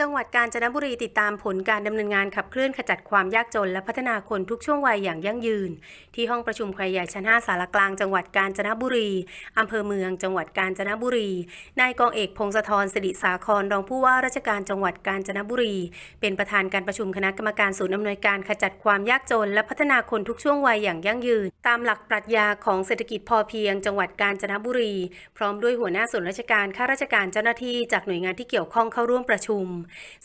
จังหวัดกาญจนบุรีติดตามผลการดำเนินงานขับเคลื่อนขจัดความยากจนและพัฒนาคนทุกช่วงวัยอย่างยั่งยืน ที่ห้องประชุมใครใหญ่ชั้น 5 สารกลางจังหวัดกาญจนบุรีอำเภอเมืองจังหวัดกาญจนบุรีนายกองเอกพงศธรสิริสาครรองผู้ว่าราชการจังหวัดกาญจนบุรี เป็นประธานการประชุมคณะกรรมการศูนย์อำนวยการขจัดความยากจน และพัฒนาคนทุกช่วงวัยอย่างยั่งยืน ตามหลักปรัชญาของเศรษฐกิจพอเพียง จังหวัดกาญจนบุรี พร้อมด้วยหัวหน้าส่วนราชการข้าราชการเจ้าหน้าที่จากหน่วยงานที่เกี่ยวข้องเข้าร่วมประชุม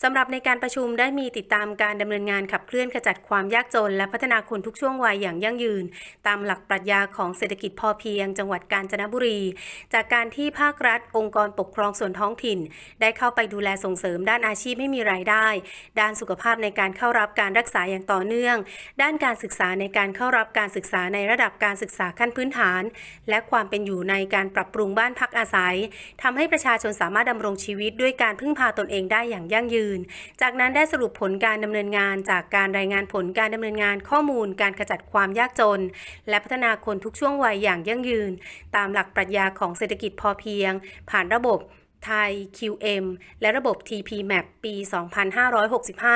สำหรับในการประชุมได้มีติดตามการดำเนินงานขับเคลื่อนขจัดความยากจน และพัฒนาคนทุกช่วงวัยอย่างยั่งยืน ตามหลักปรัชญาของเศรษฐกิจพอเพียง จังหวัดกาญจนบุรี จากการที่ภาครัฐ องค์กรปกครองส่วนท้องถิ่น ได้เข้าไปดูแลส่งเสริมด้านอาชีพให้มีรายได้ ด้านสุขภาพในการเข้ารับการรักษาอย่างต่อเนื่อง ด้านการศึกษาในการเข้ารับการศึกษาในระดับการศึกษาขั้นพื้นฐาน และความเป็นอยู่ในการปรับปรุงบ้านพักอาศัยทำให้ประชาชนสามารถดำรงชีวิตด้วยการพึ่งพาตนเองได้อย่างยั่งยืน จากนั้นได้สรุปผลการดำเนินงานจากการรายงานผลการดำเนินงานข้อมูล การขจัดความยากจน และพัฒนาคนทุกช่วงวัยอย่างยั่งยืน ตามหลักปรัชญาของเศรษฐกิจพอเพียง ผ่านระบบไทย QM และระบบ TPMAP ปี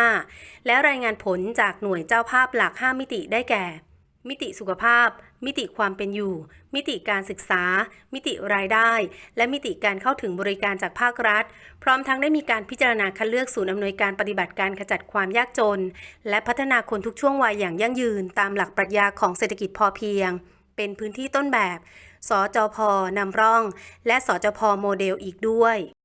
2565 และรายงานผลจากหน่วยเจ้าภาพหลัก 5 มิติได้แก่ มิติสุขภาพ มิติความเป็นอยู่ มิติการศึกษา มิติรายได้ และมิติการเข้าถึงบริการจากภาครัฐ พร้อมทั้งได้มีการพิจารณาคัดเลือกศูนย์อำนวยการปฏิบัติการขจัดความยากจน และพัฒนาคนทุกช่วงวัยอย่างยั่งยืน ตามหลักปรัชญาของเศรษฐกิจพอเพียง เป็นพื้นที่ต้นแบบ สจพนำร่อง และสจพโมเดลอีกด้วย